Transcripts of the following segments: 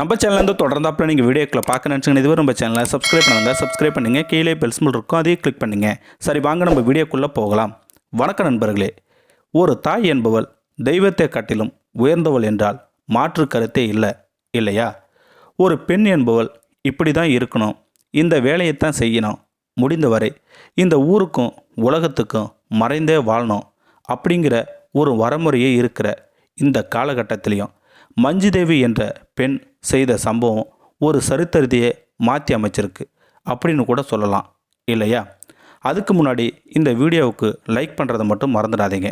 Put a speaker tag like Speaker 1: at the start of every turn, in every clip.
Speaker 1: நம்ம சேனல்லேருந்து தொடர்ந்தாப்பில் நீங்கள் வீடியோக்களை பார்க்க நினச்சிங்கன்னா இதுவரை நம்ம சேனலை சப்ஸ்கிரைப் பண்ணுங்கள் சப்ஸ்கிரைப் பண்ணுங்கள் கீழே பெல் சிம்பிள் இருக்கும் அதையும் கிளிக் பண்ணுங்க. சரி வாங்க நம்ம வீடியோக்குள்ளே போகலாம். வணக்கம் நண்பர்களே. ஒரு தாய் என்பவள் தெய்வத்தை காட்டிலும் உயர்ந்தவள் என்றால் மாற்று கருத்தே இல்லை இல்லையா? ஒரு பெண் என்பவள் இப்படி தான் இருக்கணும். இந்த வேலையைத்தான் செய்யணும். முடிந்தவரை இந்த ஊருக்கும் உலகத்துக்கும் மறைந்தே வாழணும் அப்படிங்கிற ஒரு வரமுறையே இருக்கிற இந்த காலகட்டத்திலையும் மஞ்சுதேவி என்ற பெண் செய்த சம்பவம் ஒரு சரித்திரத்தையே மாற்றி அமைச்சிருக்கு அப்படின்னு கூட சொல்லலாம் இல்லையா? அதுக்கு முன்னாடி இந்த வீடியோவுக்கு லைக் பண்ணுறதை மட்டும் மறந்துடாதீங்க.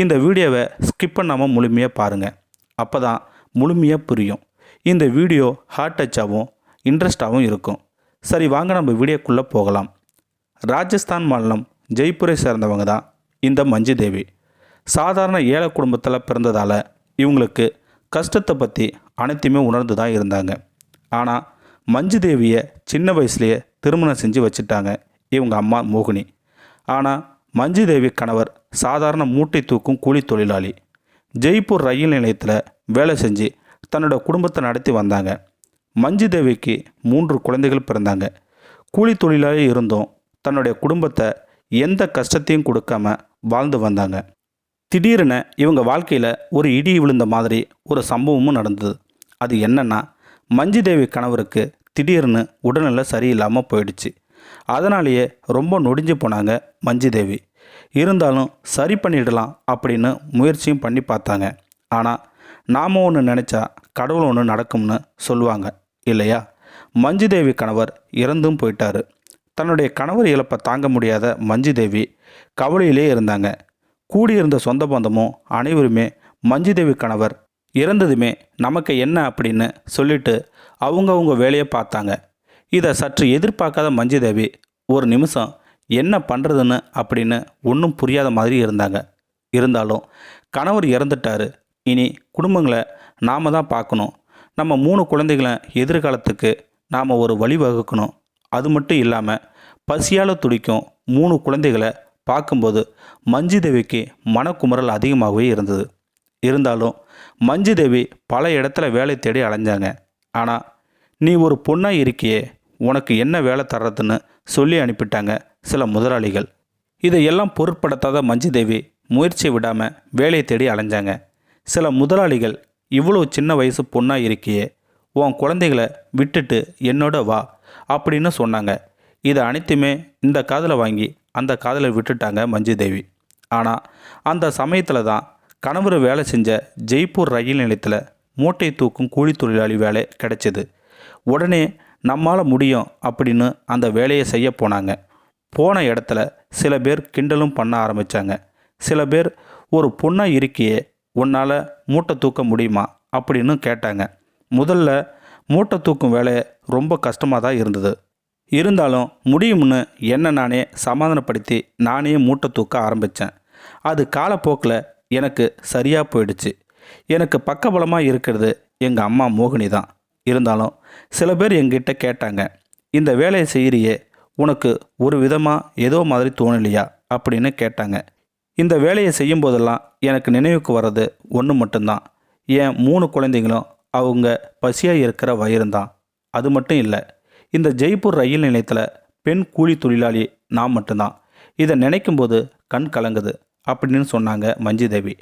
Speaker 1: இந்த வீடியோவை ஸ்கிப் பண்ணாமல் முழுமையாக பாருங்கள் அப்போ தான் முழுமையாக புரியும். இந்த வீடியோ ஹார்ட் டச்சாகவும் இன்ட்ரெஸ்டாகவும் இருக்கும். சரி வாங்க நம்ம வீடியோக்குள்ளே போகலாம். ராஜஸ்தான் மாநிலம் ஜெய்ப்பூரை சேர்ந்தவங்க தான் இந்த மஞ்சு தேவி சாதாரண ஏழை குடும்பத்தில் பிறந்ததால் இவங்களுக்கு கஷ்டத்தை பற்றி அனைத்தையுமே உணர்ந்து தான் இருந்தாங்க. ஆனால் மஞ்சு தேவியை சின்ன வயசுலேயே திருமணம் செஞ்சு வச்சுட்டாங்க இவங்க அம்மா மோகினி. ஆனால் மஞ்சு தேவி கணவர் சாதாரண மூட்டை தூக்கும் கூலி தொழிலாளி. ஜெய்ப்பூர் ரயில் நிலையத்தில் வேலை செஞ்சு தன்னோட குடும்பத்தை நடத்தி வந்தாங்க. மஞ்சு தேவிக்கு மூன்று குழந்தைகள் பிறந்தாங்க. கூலி தொழிலாளி இருந்தும் தன்னுடைய குடும்பத்தை எந்த கஷ்டத்தையும் கொடுக்காம வாழ்ந்து வந்தாங்க. திடீரென இவங்க வாழ்க்கையில் ஒரு இடி விழுந்த மாதிரி ஒரு சம்பவமும் நடந்தது. அது என்னன்னா மஞ்சுதேவி கணவருக்கு திடீர்னு உடல்நிலை சரியில்லாமல் போயிடுச்சு. அதனாலேயே ரொம்ப நொடிஞ்சு போனாங்க மஞ்சுதேவி இருந்தாலும் சரி பண்ணிடலாம் அப்படின்னு முயற்சியும் பண்ணி பார்த்தாங்க. ஆனால் நாம் ஒன்று நினச்சா கடவுள் ஒன்று நடக்கும்னு சொல்லுவாங்க இல்லையா? மஞ்சுதேவி கணவர் இறந்தும் போயிட்டாரு. தன்னுடைய கணவர் இழப்பை தாங்க முடியாத மஞ்சுதேவி கவலையிலே இருந்தாங்க. கூடியிருந்த சொந்த பந்தமும் அனைவருமே மஞ்சுதேவி கணவர் இறந்ததுமே நமக்கு என்ன அப்படின்னு சொல்லிட்டு அவங்கவுங்க வேலையை பார்த்தாங்க. இதை சற்று எதிர்பார்க்காத மஞ்சுதேவி ஒரு நிமிஷம் என்ன பண்ணுறதுன்னு அப்படின்னு ஒன்றும் புரியாத மாதிரி இருந்தாங்க. இருந்தாலும் கணவர் இறந்துட்டாரு. இனி குடும்பங்களை நாம தான் பார்க்கணும். நம்ம மூணு குழந்தைகளை எதிர்காலத்துக்கு நாம் ஒரு வழிவகுக்கணும் அது மட்டும் இல்லாமல் பசியால் துடிக்கும் மூணு குழந்தைகளை பார்க்கும்போது மஞ்சு தேவிக்கு மனக்குமுறல் அதிகமாகவே இருந்தது. இருந்தாலும் மஞ்சுதேவி பல இடத்துல வேலை தேடி அலைஞ்சாங்க. ஆனால் நீ ஒரு பொண்ணாக இருக்கியே உனக்கு என்ன வேலை தர்றதுன்னு சொல்லி அனுப்பிட்டாங்க சில முதலாளிகள். இதையெல்லாம் பொருட்படுத்தாத மஞ்சுதேவி முயற்சி விடாமல் வேலையை தேடி அலைஞ்சாங்க. சில முதலாளிகள் இவ்வளோ சின்ன வயசு பொண்ணாக இருக்கியே உன் குழந்தைகளை விட்டுட்டு என்னோட வா அப்படின்னு சொன்னாங்க. இது அனைத்துமே இந்த காதில் வாங்கி அந்த காதில் விட்டுட்டாங்க மஞ்சுதேவி. ஆனால் அந்த சமயத்தில் தான் கணவர் வேலை செஞ்ச ஜெய்ப்பூர் ரயில் நிலையத்தில் மூட்டை தூக்கும் கூலி தொழிலாளி வேலை கிடைச்சிது. உடனே நம்மால் முடியும் அப்படின்னு அந்த வேலையை செய்ய போனாங்க. போன இடத்துல சில பேர் கிண்டலும் பண்ண ஆரம்பித்தாங்க சில பேர் ஒரு பொண்ணாக இருக்கியே உன்னால் மூட்டை தூக்க முடியுமா? அப்படின்னு கேட்டாங்க. முதல்ல மூட்டை தூக்கும் வேலை ரொம்ப கஷ்டமாக தான் இருந்தது. இருந்தாலும் முடியும்னு என்ன நானே சமாதானப்படுத்தி நானே மூட்டை தூக்க ஆரம்பித்தேன் அது காலப்போக்கில் எனக்கு சரியாக போயிடுச்சு. எனக்கு பக்கபலமாக இருக்கிறது எங்கள் அம்மா மோகினி தான். இருந்தாலும் சில பேர் எங்கிட்ட கேட்டாங்க இந்த வேலையை செய்கிறியே உனக்கு ஒரு விதமாக ஏதோ மாதிரி தோணலையா? அப்படின்னு கேட்டாங்க. இந்த வேலையை செய்யும் போதெல்லாம் எனக்கு நினைவுக்கு வர்றது ஒன்று மட்டும்தான். என் மூணு குழந்தைங்களும் அவங்க பசியாக இருக்கிற வயிறுந்தான் அது மட்டும் இல்லை இந்த ஜெய்ப்பூர் ரயில் நிலையத்தில் பெண் கூலி தொழிலாளி நான் மட்டும்தான். இதை நினைக்கும்போது கண் கலங்குது. அப்படின்னு சொன்னாங்க மஞ்சுதேவி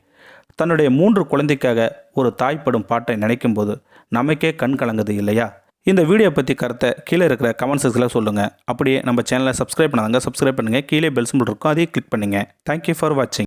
Speaker 1: தன்னுடைய மூன்று குழந்தைக்காக ஒரு தாய்ப்படும் பாட்டை நினைக்கும்போது நமக்கே கண் கலங்குது இல்லையா? இந்த வீடியோ பற்றி கருத்தை கீழே இருக்கிற கமெண்ட் செக்ஸில் சொல்லுங்கள் அப்படியே நம்ம சேனலை சப்ஸ்கிரைப் பண்ணாங்க சப்ஸ்கிரைப் பண்ணுங்கள் கீழே பெல் சிம்பிள் இருக்கும் அதையும் கிளிக் பண்ணுங்கள் தேங்க்யூ ஃபார் வாட்சிங்